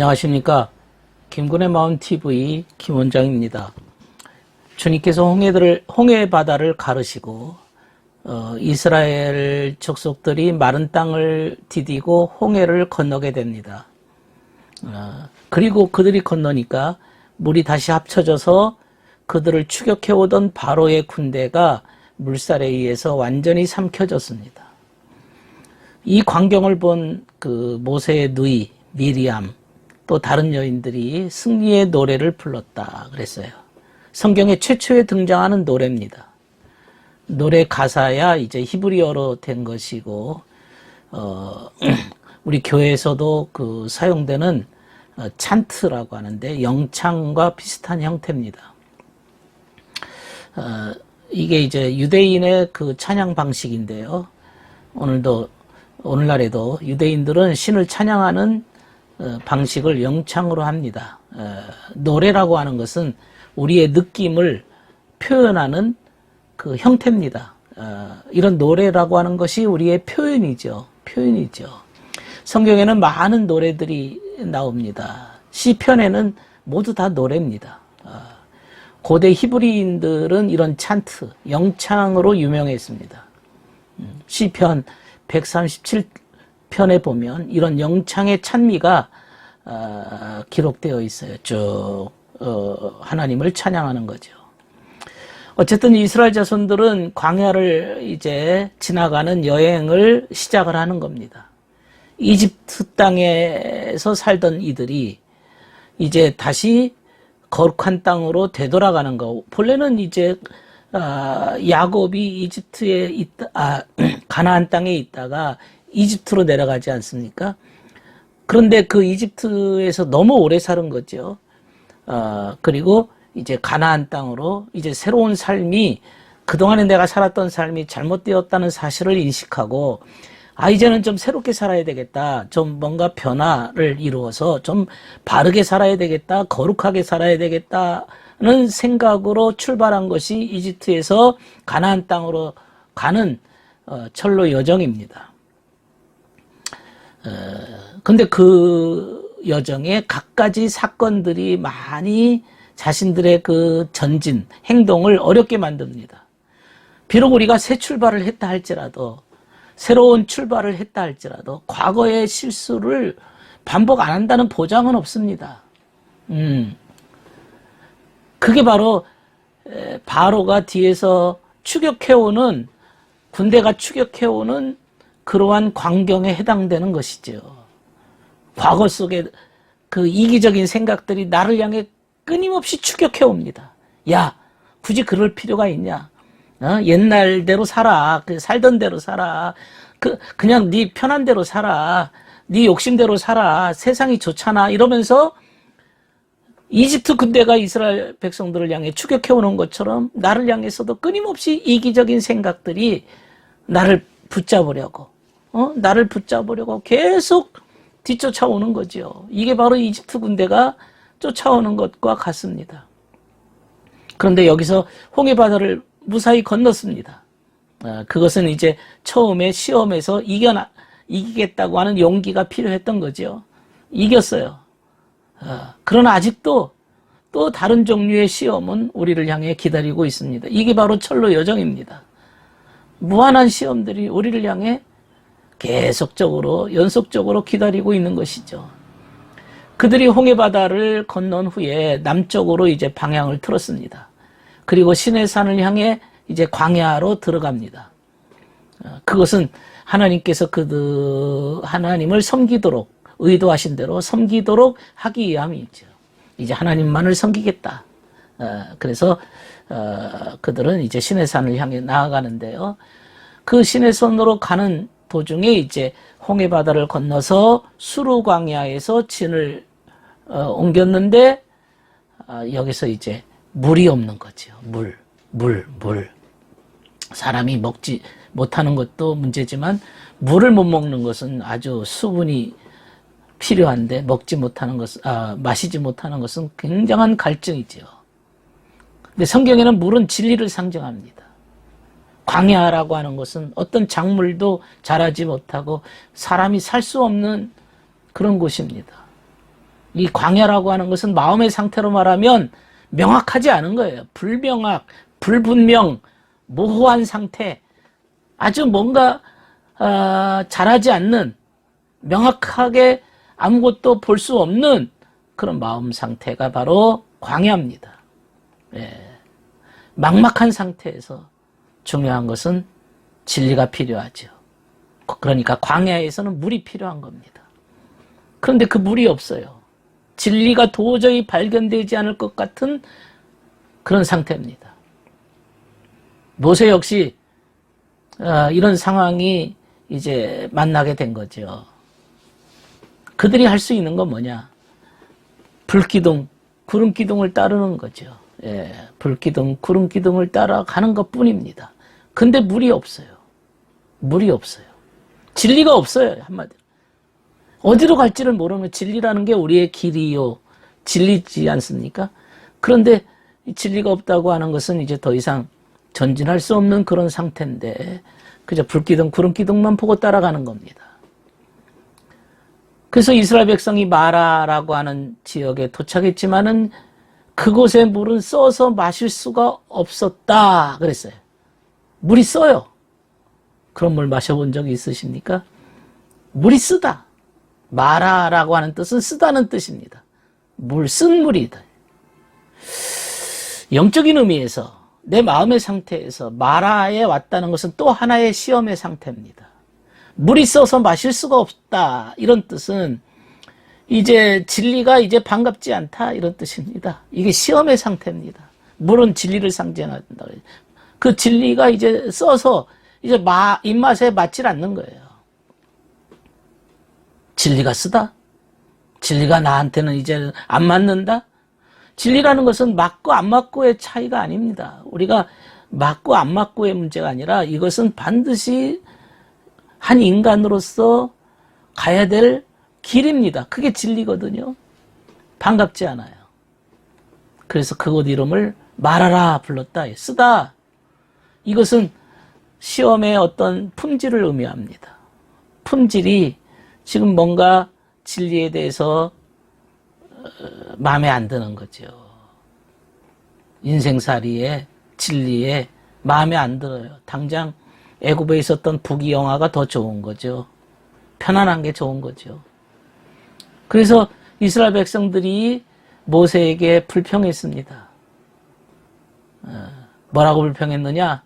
안녕하십니까. 김군의 마음TV 김 원장입니다. 주님께서 홍해들을, 홍해 바다를 가르시고, 어, 이스라엘 족속들이 마른 땅을 디디고 홍해를 건너게 됩니다. 어, 그리고 그들이 건너니까 물이 다시 합쳐져서 그들을 추격해 오던 바로의 군대가 물살에 의해서 완전히 삼켜졌습니다. 이 광경을 본 그 모세의 누이 미리암 또 다른 여인들이 승리의 노래를 불렀다 그랬어요. 성경에 최초에 등장하는 노래입니다. 노래 가사야 이제 히브리어로 된 것이고 어, 우리 교회에서도 그 사용되는 어, 찬트라고 하는데 영창과 비슷한 형태입니다. 어, 이게 이제 유대인의 그 찬양 방식인데요. 오늘도 오늘날에도 유대인들은 신을 찬양하는 어, 방식을 영창으로 합니다. 어, 노래라고 하는 것은 우리의 느낌을 표현하는 그 형태입니다. 어, 이런 노래라고 하는 것이 우리의 표현이죠. 표현이죠. 성경에는 많은 노래들이 나옵니다. 시편에는 모두 다 노래입니다. 고대 히브리인들은 이런 찬트, 영창으로 유명했습니다. 음, 시편 137 편에 보면 이런 영창의 찬미가 어, 기록되어 있어요. 쭉 어, 하나님을 찬양하는 거죠. 어쨌든 이스라엘 자손들은 광야를 이제 지나가는 여행을 시작을 하는 겁니다. 이집트 땅에서 살던 이들이 이제 다시 거룩한 땅으로 되돌아가는 거. 본래는 이제 아, 야곱이 이집트에 있다, 아, 가나안 땅에 있다가 이집트로 내려가지 않습니까? 그런데 그 이집트에서 너무 오래 사는 거죠. 어, 그리고 이제 가나안 땅으로 이제 새로운 삶이 그동안에 내가 살았던 삶이 잘못되었다는 사실을 인식하고 아, 이제는 좀 새롭게 살아야 되겠다. 좀 뭔가 변화를 이루어서 좀 바르게 살아야 되겠다. 거룩하게 살아야 되겠다는 생각으로 출발한 것이 이집트에서 가나안 땅으로 가는 어, 철로 여정입니다. 어, 근데 그 여정에 갖가지 사건들이 많이 자신들의 그 전진, 행동을 어렵게 만듭니다. 비록 우리가 새 출발을 했다 할지라도, 새로운 출발을 했다 할지라도, 과거의 실수를 반복 안 한다는 보장은 없습니다. 음. 그게 바로, 바로가 뒤에서 추격해오는, 군대가 추격해오는 그러한 광경에 해당되는 것이죠. 과거 속에 그 이기적인 생각들이 나를 향해 끊임없이 추격해 옵니다. 야, 굳이 그럴 필요가 있냐? 어? 옛날대로 살아. 그 살던 대로 살아. 그 그냥 네 편한 대로 살아. 네 욕심대로 살아. 세상이 좋잖아. 이러면서 이집트 군대가 이스라엘 백성들을 향해 추격해 오는 것처럼 나를 향해서도 끊임없이 이기적인 생각들이 나를 붙잡으려고 어? 나를 붙잡으려고 계속 뒤쫓아오는 거죠. 이게 바로 이집트 군대가 쫓아오는 것과 같습니다. 그런데 여기서 홍해 바다를 무사히 건넜습니다. 아, 그것은 이제 처음에 시험에서 이겨나 이기겠다고 하는 용기가 필요했던 거죠. 이겼어요. 아, 그러나 아직도 또 다른 종류의 시험은 우리를 향해 기다리고 있습니다. 이게 바로 철로 여정입니다. 무한한 시험들이 우리를 향해 계속적으로 연속적으로 기다리고 있는 것이죠. 그들이 홍해 바다를 건넌 후에 남쪽으로 이제 방향을 틀었습니다. 그리고 시내산을 향해 이제 광야로 들어갑니다. 어, 그것은 하나님께서 그들 하나님을 섬기도록 의도하신 대로 섬기도록 하기 위함이죠. 이제 하나님만을 섬기겠다. 어, 그래서 어, 그들은 이제 시내산을 향해 나아가는데요. 그 시내산으로 가는 도중에 이제 홍해 바다를 건너서 수루 광야에서 진을 어, 옮겼는데 어, 여기서 이제 물이 없는 거죠. 물, 물, 물. 사람이 먹지 못하는 것도 문제지만 물을 못 먹는 것은 아주 수분이 필요한데 먹지 못하는 것은 아, 마시지 못하는 것은 굉장한 갈증이죠. 근데 성경에는 물은 진리를 상징합니다. 광야라고 하는 것은 어떤 작물도 자라지 못하고 사람이 살 수 없는 그런 곳입니다. 이 광야라고 하는 것은 마음의 상태로 말하면 명확하지 않은 거예요. 불명확, 불분명, 모호한 상태. 아주 뭔가 어, 잘하지 않는 명확하게 아무것도 볼 수 없는 그런 마음 상태가 바로 광야입니다. 예. 막막한 상태에서 중요한 것은 진리가 필요하죠. 그러니까 광야에서는 물이 필요한 겁니다. 그런데 그 물이 없어요. 진리가 도저히 발견되지 않을 것 같은 그런 상태입니다. 모세 역시 어, 이런 상황이 이제 만나게 된 거죠. 그들이 할 수 있는 건 뭐냐? 불기둥, 구름기둥을 따르는 거죠. 예, 불기둥, 구름기둥을 따라가는 것 뿐입니다. 근데 물이 없어요. 물이 없어요. 진리가 없어요, 한마디로. 어디로 갈지를 모르는 진리라는 게 우리의 길이요. 진리지 않습니까? 그런데 이 진리가 없다고 하는 것은 이제 더 이상 전진할 수 없는 그런 상태인데, 그저 불기둥, 구름기둥만 보고 따라가는 겁니다. 그래서 이스라엘 백성이 마라라고 하는 지역에 도착했지만은 그곳의 물은 써서 마실 수가 없었다. 그랬어요. 물이 써요. 그런 물 마셔본 적이 있으십니까? 물이 쓰다. 마라라고 하는 뜻은 쓰다는 뜻입니다. 물, 쓴 물이다. 영적인 의미에서 내 마음의 상태에서 마라에 왔다는 것은 또 하나의 시험의 상태입니다. 물이 써서 마실 수가 없다. 이런 뜻은 이제 진리가 이제 반갑지 않다. 이런 뜻입니다. 이게 시험의 상태입니다. 물은 진리를 상징한다. 그 진리가 이제 써서 이제 마, 입맛에 맞질 않는 거예요. 진리가 쓰다? 진리가 나한테는 이제 안 맞는다? 진리라는 것은 맞고 안 맞고의 차이가 아닙니다. 우리가 맞고 안 맞고의 문제가 아니라 이것은 반드시 한 인간으로서 가야 될 길입니다. 그게 진리거든요. 반갑지 않아요. 그래서 그곳 이름을 말하라 불렀다. 쓰다. 이것은 시험의 어떤 품질을 의미합니다. 품질이 지금 뭔가 진리에 대해서 어, 마음에 안 드는 거죠. 인생살이에 진리에 마음에 안 들어요. 당장 애굽에 있었던 북이 영화가 더 좋은 거죠. 편안한 게 좋은 거죠. 그래서 이스라엘 백성들이 모세에게 불평했습니다. 어, 뭐라고 불평했느냐?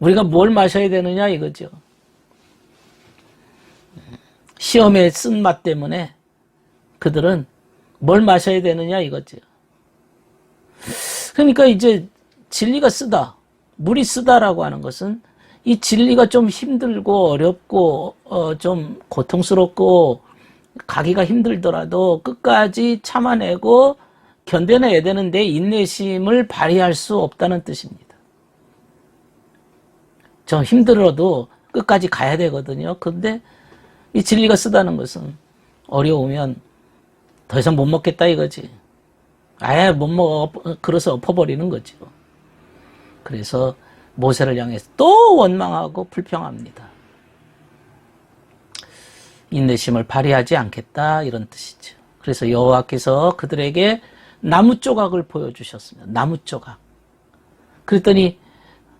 우리가 뭘 마셔야 되느냐 이거죠. 시험의 쓴맛 때문에 그들은 뭘 마셔야 되느냐 이거죠. 그러니까 이제 진리가 쓰다, 물이 쓰다라고 하는 것은 이 진리가 좀 힘들고 어렵고 어, 좀 고통스럽고 가기가 힘들더라도 끝까지 참아내고 견뎌내야 되는데 인내심을 발휘할 수 없다는 뜻입니다. 좀 힘들어도 끝까지 가야 되거든요. 근데 이 진리가 쓰다는 것은 어려우면 더 이상 못 먹겠다 이거지. 아예 못 먹어, 그래서 엎어버리는 거죠. 그래서 모세를 향해서 또 원망하고 불평합니다. 인내심을 발휘하지 않겠다 이런 뜻이죠. 그래서 여호와께서 그들에게 나무 조각을 보여주셨습니다. 나무 조각. 그랬더니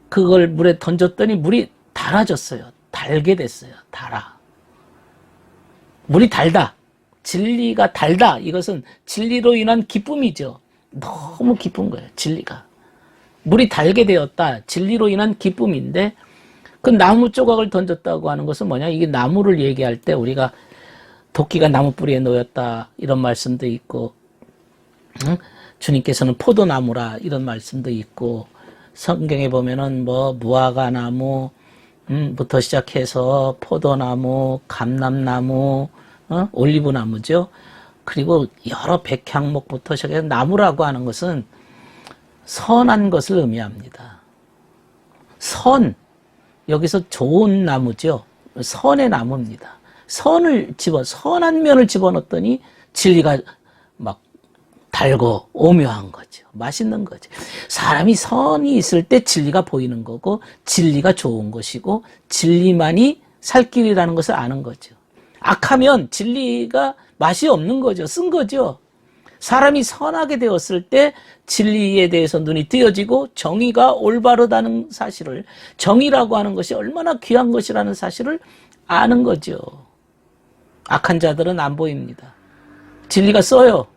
그걸 물에 던졌더니 물이 달아졌어요. 달게 됐어요. 달아. 물이 달다. 진리가 달다. 이것은 진리로 인한 기쁨이죠. 너무 기쁜 거예요. 진리가. 물이 달게 되었다. 진리로 인한 기쁨인데 그 나무 조각을 던졌다고 하는 것은 뭐냐? 이게 나무를 얘기할 때 우리가 도끼가 나무 뿌리에 놓였다 이런 말씀도 있고 응? 주님께서는 포도나무라 이런 말씀도 있고 성경에 보면은 뭐 무화과 나무 부터 시작해서 포도나무, 감람나무, 어? 올리브 나무죠. 그리고 여러 백향목부터 시작해서 나무라고 하는 것은 선한 것을 의미합니다. 선, 여기서 좋은 나무죠. 선의 나무입니다. 선을 집어, 선한 면을 집어넣었더니 진리가 막 달고 오묘한 거죠. 맛있는 거죠. 사람이 선이 있을 때 진리가 보이는 거고, 진리가 좋은 것이고, 진리만이 살 길이라는 것을 아는 거죠. 악하면 진리가 맛이 없는 거죠. 쓴 거죠. 사람이 선하게 되었을 때 진리에 대해서 눈이 뜨여지고 정의가 올바르다는 사실을 정의라고 하는 것이 얼마나 귀한 것이라는 사실을 아는 거죠. 악한 자들은 안 보입니다. 진리가 써요.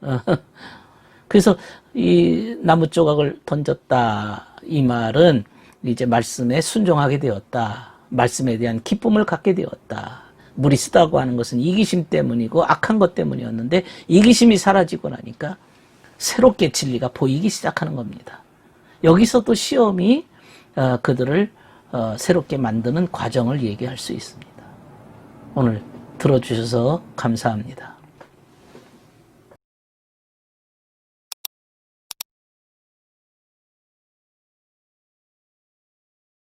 그래서 이 나무 조각을 던졌다 이 말은 이제 말씀에 순종하게 되었다. 말씀에 대한 기쁨을 갖게 되었다. 물이 쓰다고 하는 것은 이기심 때문이고 악한 것 때문이었는데 이기심이 사라지고 나니까 새롭게 진리가 보이기 시작하는 겁니다. 여기서 또 시험이 어, 그들을 어, 새롭게 만드는 과정을 얘기할 수 있습니다. 오늘 들어주셔서 감사합니다.